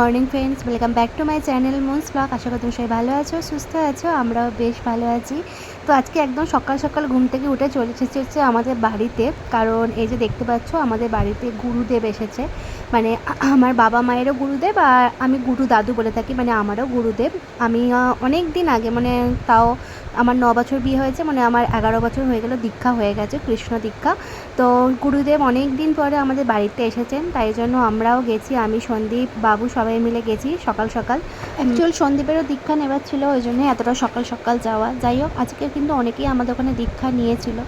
Morning friends welcome back to my channel moon's blog আশা করি তুমি সবাই ভালো আছো, সুস্থ আছো, আমরাও বেশ ভালো আছি। তো আজকে একদম সকাল সকাল ঘুম থেকে উঠে চলে এসেছে হচ্ছে আমাদের বাড়িতে। কারণ এই যে দেখতে পাচ্ছ আমাদের বাড়িতে গুরুদেব এসেছে। মানে আমার বাবা মায়েরও গুরুদেব আর আমি গুরু দাদু বলে থাকি মানে আমারও গুরুদেব। আমি অনেক দিন আগে মানে তাও আমার ন বছর বিয়ে হয়েছে মানে আমার এগারো বছর হয়ে গেল দীক্ষা হয়ে গেছে কৃষ্ণ দীক্ষা। তো গুরুদেব অনেক দিন পরে আমাদের বাড়িতে এসেছেন তাই জন্য আমরাও গেছি আমি সন্দীপ বাবু সবাই মিলে গেছি সকাল সকাল। অ্যাকচুয়াল সন্দীপেরও দীক্ষা নেবার ছিল ওই জন্য এতটা সকাল সকাল যাওয়া। যাই হোক আজকে কিন্তু অনেকেই আমাদের ওখানে দীক্ষা নিয়েছিল।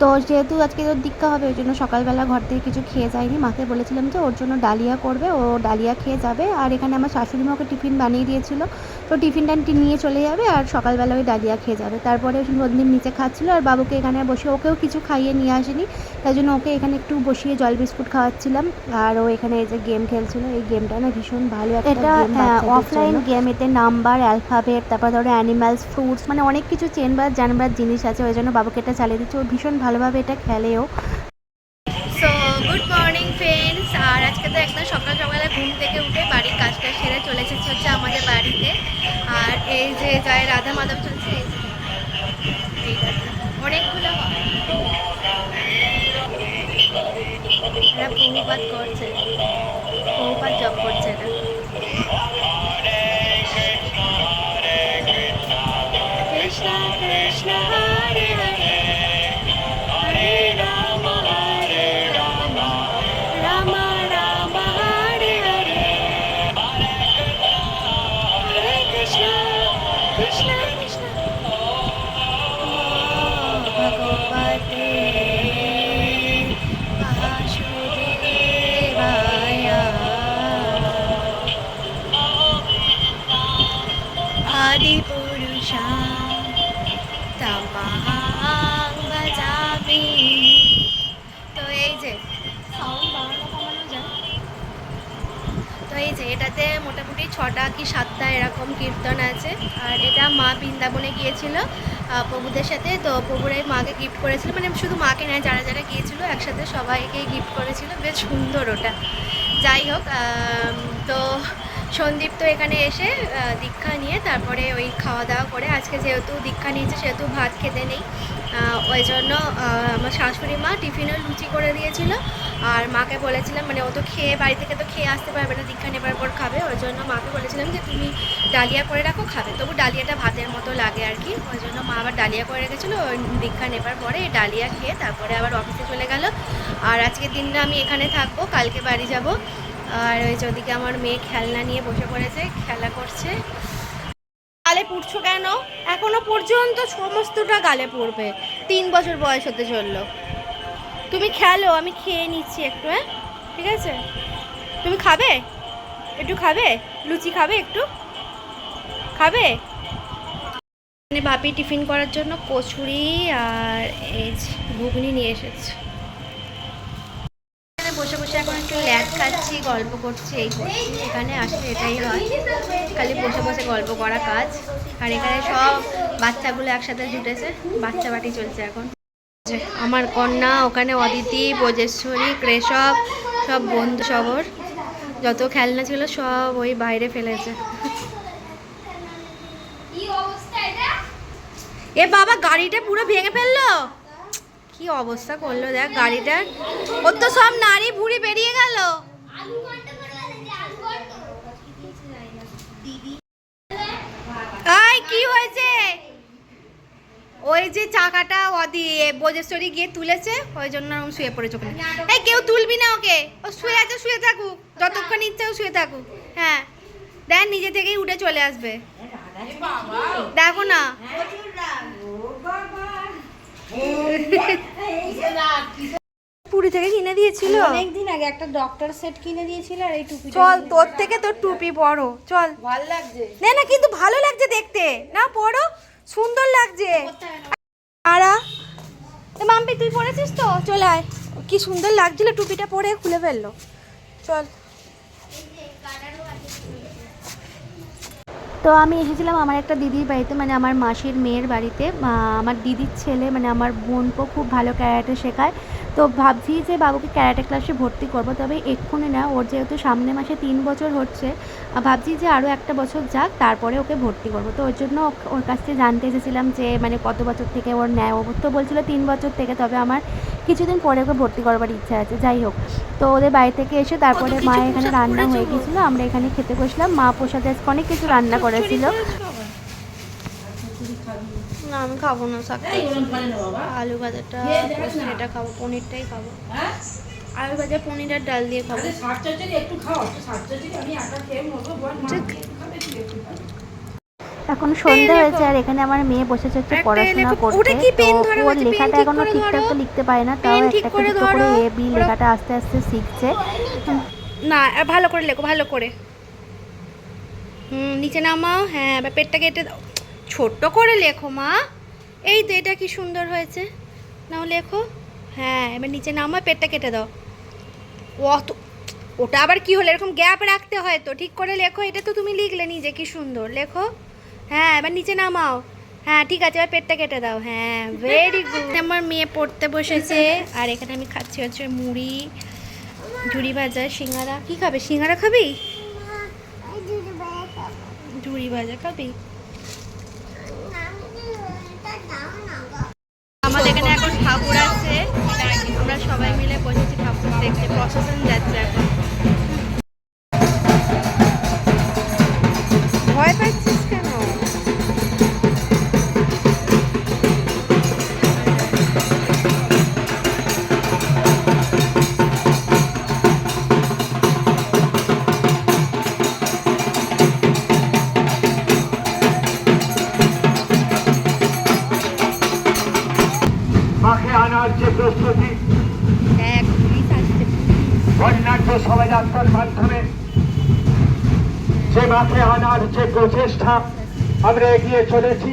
তো যেহেতু আজকে ওর দীক্ষা হবে ওই জন্য সকালবেলা ঘর থেকে কিছু খেয়ে যায়নি। মাকে বলেছিলাম যে ওর জন্য ডালিয়া করবে ও ডালিয়া খেয়ে যাবে। আর এখানে আমার শাশুড়ি মা ওকে টিফিন বানিয়ে দিয়েছিল। তো টিফিন টিফিনটা নিয়ে চলে যাবে আর সকালবেলা ওই ডালিয়া খেয়ে যাবে। তারপরে সন্দীপ নিচে খাচ্ছিলো আর বাবুকে এখানে বসে ওকেও কিছু খাইয়ে নিয়ে আসেনি। তাই জন্য ওকে এখানে একটু বসিয়ে জল বিস্কুট খাওয়াচ্ছিলাম। আর ও এখানে এই যে গেম খেলছিল এই গেমটা না ভীষণ ভালো একটা অফলাইন গেম এতে নাম্বার অ্যালফাবেট তারপর ধরো অ্যানিমালস ফ্রুটস মানে অনেক কিছু চেনবার জানবার জিনিস আছে। ওই জন্য বাবুকে এটা চালিয়ে দিচ্ছে। ও ভীষণ ভালোভাবে এটা খেলেও সো গুড মর্নিং ফ্রেন্ডস আর আজকে তো একদম সকাল সকালে ঘুম থেকে উঠে বাড়ির কাজটা সেরে চলে এসেছি হচ্ছে আমাদের বাড়িতে আর এই যে জয় রাধা মাধব চলছে। অনেকগুলো হয়। এরা বহুপাত করছে ছটা কি সাতটা এরকম কীর্তন আছে। আর এটা মা বৃন্দাবনে গিয়েছিল প্রভুদের সাথে। তো প্রভুরাই মাকে গিফট করেছিল। মানে শুধু মাকে নয়, যারা যারা গিয়েছিল একসাথে সবাইকে গিফট করেছিল। বেশ সুন্দর ওটা। যাই হোক তো সন্দীপ তো এখানে এসে দীক্ষা নিয়ে তারপরে ওই খাওয়া দাওয়া করে। আজকে যেহেতু দীক্ষা নিয়েছে, সেহেতু ভাত খেতে নেই। ওই জন্য আমার শাশুড়ি মা টিফিনেও লুচি করে দিয়েছিল। আর মাকে বলেছিলাম মানে ও তো খেয়ে, বাড়ি থেকে তো খেয়ে আসতে পারবে না, দীক্ষা নেবার পর খাবে। ওই জন্য মাকে বলেছিলাম যে, তুমি ডালিয়া করে রাখো, খাবে। তবু ডালিয়াটা ভাতের মতো লাগে আর কি। ওই জন্য মা আবার ডালিয়া করে রেখেছিলো দীক্ষা নেবার পরে ডালিয়া খেয়ে তারপরে আবার অফিসে চলে গেল। আর আজকের দিনটা আমি এখানে থাকব, কালকে বাড়ি যাব। আর ওই ওদিকে আমার মেয়ে খেলনা নিয়ে বসে পড়েছে, খেলা করছে। গালে পুড়ছো কেন? এখনও পর্যন্ত সমস্তটা গালে পড়বে। তিন বছর বয়স হতে চলল। তুমি খেলো, আমি খেয়ে নিচ্ছি একটু হ্যাঁ? ঠিক আছে? তুমি খাবে? একটু খাবে? লুচি খাবে একটু? খাবে? মানে বাপি টিফিন করার জন্য কচুরি আর এই ঘুগনি নিয়ে এসেছে। বসে বসে এখন একটু ল্যাদ খাচ্ছি, গল্প করছি, এই করছি। এখানে আসলে এটাই হয়। খালি বসে বসে গল্প করা কাজ। আর এখানে সব বাচ্চাগুলো একসাথে জুটেছে, বাচ্চা বাটি চলছে এখন। আমার কন্যা, ওখানে অদিতি বোজেশ্বরী ক্রেশব সব বন্ধু সবর। যত খেলনা ছিল সব ওই বাইরে ফেলেছে। এ বাবা, গাড়িটা পুরো ভেঙে ফেলল? কি অবস্থা করল দেখ গাড়িটার। ওর তো সব নারী ভুড়ি বেরিয়ে গেল। কি হয়েছে? ওই যে চাকাটা অদি বোজেশ্বরী গিয়ে তুলেছে ওই জন্য আমি শুয়ে পড়েছে ওখানে এই কেউ তুলবি না ওকে ও শুয়ে আছে শুয়ে থাকুক যতক্ষণ ইচ্ছে ও শুয়ে থাকুক হ্যাঁ। দেখ নিজে থেকেই উঠে চলে আসবে। দেখো না। পুরী থেকে কিনে দিয়েছিল। অনেকদিন আগে একটা ডক্টর সেট কিনে দিয়েছিল আর এই টুপি চল তোর থেকে তোর টুপি পরো চল। ভালো লাগছে। না না কিন্তু ভালো লাগছে দেখতে। না পরো সুন্দর লাগছে। আরা মাম্পি, তুই পরেছিস তো? চল আয়। কি সুন্দর লাগছিল টুপিটা পরে, খুলে ফেলল। চল। তো আমি এসেছিলাম আমার একটা দিদির বাড়িতে মানে আমার মাসির মেয়ের বাড়িতে। আমার দিদির ছেলে মানে আমার বোনপো খুব ভালো ক্যারাটে শেখায়। তো ভাবছি যে বাবুকে ক্যারাটে ক্লাসে ভর্তি করব তবে এক্ষুনি না ওর যেহেতু সামনে মাসে তিন বছর হচ্ছে ভাবছি যে আরও একটা বছর যাক তারপরে ওকে ভর্তি করব। তো ওর জন্য ওর কাছ থেকে জানতে এসেছিলাম যে মানে কত বছর থেকে ওর নেয় ও তো বলছিল তিন বছর থেকে তবে আমার কিছুদিন পরে ওকে ভর্তি করবার ইচ্ছা আছে যাই হোক। তো ওদের বাড়ি থেকে এসে তারপরে মা এখানে রান্না হয়ে? গেছিল আমরা এখানে খেতে বসলাম মা প্রসাদে অনেক কিছু রান্না করেছিল। না আমি খাব না শাক আলু ভাজাটা এটা খাব পনিরটাই খাব। আলু ভাজা পনির আর ডাল দিয়ে খাব। এখন সন্ধ্যা হয়েছে আর এখানে আমার মেয়ে বসেছে হচ্ছে পড়াশোনা করতে তো পেন ওর লেখাটা এখনও ঠিকঠাক তো লিখতে পারে না তাও একটা করে ধরো। এ বি লেখাটা আস্তে আস্তে শিখছে। না আর ভালো করে লেখো ভালো করে। হুম নিচে নামাও। হ্যাঁ পেটটা কেটে দাও। ছোট্ট করে লেখো মা। এই তো এটা কি সুন্দর হয়েছে। নাও লেখো। হ্যাঁ এবার নিচে নামাও পেটটা কেটে দাও। অত ওটা আবার কি হলো? এরকম গ্যাপ রাখতে হয় তো। ঠিক করে লেখো এটা তো তুমি লিখলে নিজে কি সুন্দর। লেখো। হ্যাঁ এবার নিচে নামাও। হ্যাঁ ঠিক আছে এবার পেটটা কেটে দাও। হ্যাঁ ভেরি গুড আমার মেয়ে পড়তে বসেছে। আর এখানে আমি খাচ্ছি হচ্ছে মুড়ি ঝুড়ি ভাজা সিঙ্গারা। কি খাবে? সিঙ্গারা খাবি। ঝুড়ি ভাজা খাবি? আমাদের এখানে এখন ঠাকুর আছে। আমরা সবাই মিলে বসেছি ঠাকুর দেখতে। প্রশাসন যাচ্ছে এখন। যে প্রস্তুতি দেখ পুলিশ আসছে। বন্যাঢ্য শোভাযাত্রার মাধ্যমে যে মাকে আনার যে প্রচেষ্টা আমরা এগিয়ে চলেছি।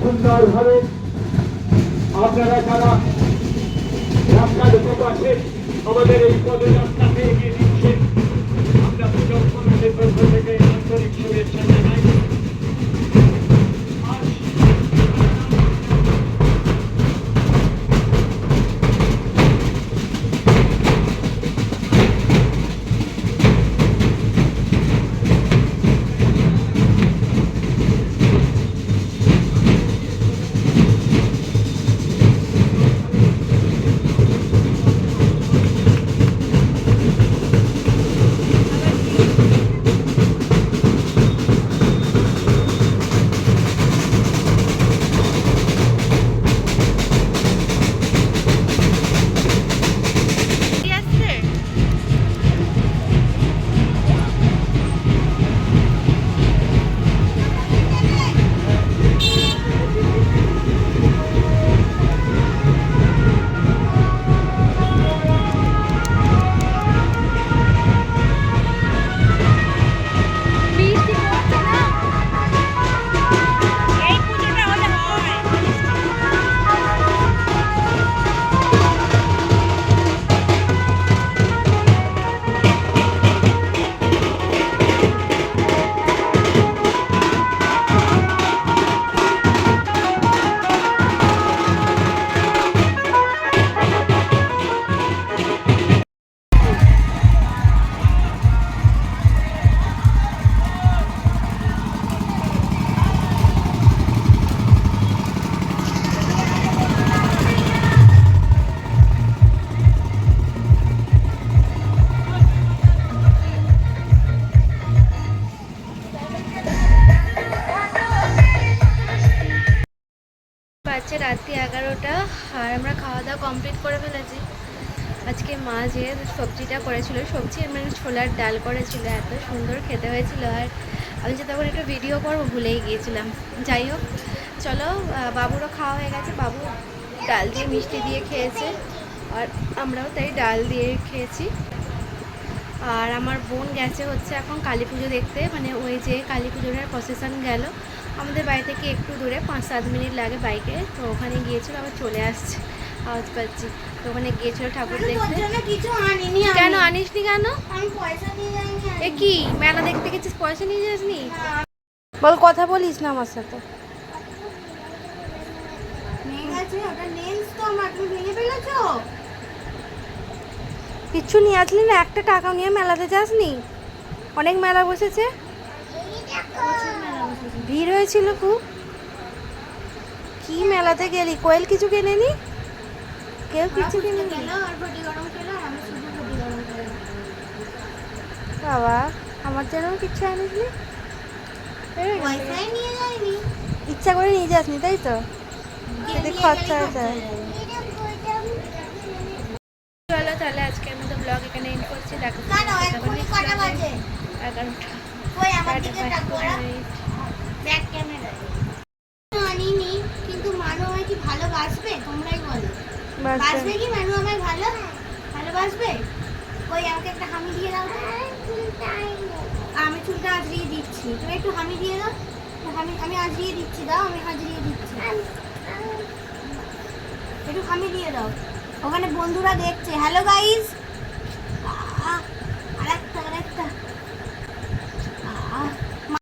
সুন্দরভাবে আপনারা যারা রাস্তার উপপাশে আমাদের এই পদযাত্রাকে এগিয়ে দিচ্ছেন কমপ্লিট করে ফেলেছি। আজকে মা যে সবজিটা করেছিল, সবজি মানে ছোলার ডাল করেছিল, এত সুন্দর খেতে হয়েছিল। আর আমি যে তখন একটু ভিডিও করব ভুলেই গিয়েছিলাম। যাই হোক, চলো বাবুরও খাওয়া হয়ে গেছে। বাবু ডাল দিয়ে মিষ্টি দিয়ে খেয়েছে, আর আমরাও তাই ডাল দিয়ে খেয়েছি। আর আমার বোন গেছে হচ্ছে এখন কালী পুজো দেখতে। মানে ওই যে কালী পুজোর প্রসেশন গেল। আমাদের বাড়ি থেকে একটু দূরে, পাঁচ সাত মিনিট লাগে বাইকে তো ওখানে গিয়েছিল, আবার চলে আসছে। আওয়াজ পাচ্ছি। তো ওখানে গিয়েছিল ঠাকুর দেখতে। কেন আনিসনি কেন? নিয়ে এ কি মেলা দেখতে গেছিস পয়সা নিয়ে যাসনি? বল কথা বলিস না আমার সাথে। কিচ্ছু নিয়ে আসলি না একটা টাকা নিয়ে মেলাতে যাসনি? অনেক মেলা বসেছে। ভিড় হয়েছিল খুব। কি মেলাতে গেলি? কোয়েল কিছু কেনেনি? কেউ কিছু আমি খেলাম। বাবা আমার জন্য কিচ্ছু আনিসনি? ইচ্ছা করে নিয়ে যাসনি তাই তো? যদি খরচা হয়ে যায়। চলো তাহলে আজকের মতো ব্লগ এখানে এন্ড করছি দেখো কেন? এক্ষুনি কটা বাজে? এগারোটা। ওই আমার টাটা, দিকে bye, তাকো good night. ব্যাক ক্যামেরায় আনিনি কিন্তু মানু আমায় কি ভালোবাসবে তোমরাই বলো বাস বাসবে কি মানু আমায় ভালো? ভালোবাসবে? ওই আমাকে একটা হামি দিয়ে দাও। আমি চুলটা আজরিয়ে দিচ্ছি। তুমি একটু হামি দিয়ে দাও। আমি আমি আজরিয়ে দিচ্ছি দাও আমি হাজরিয়ে দিচ্ছি। একটু হামি দিয়ে দাও। ওখানে বন্ধুরা দেখছে। Hello guys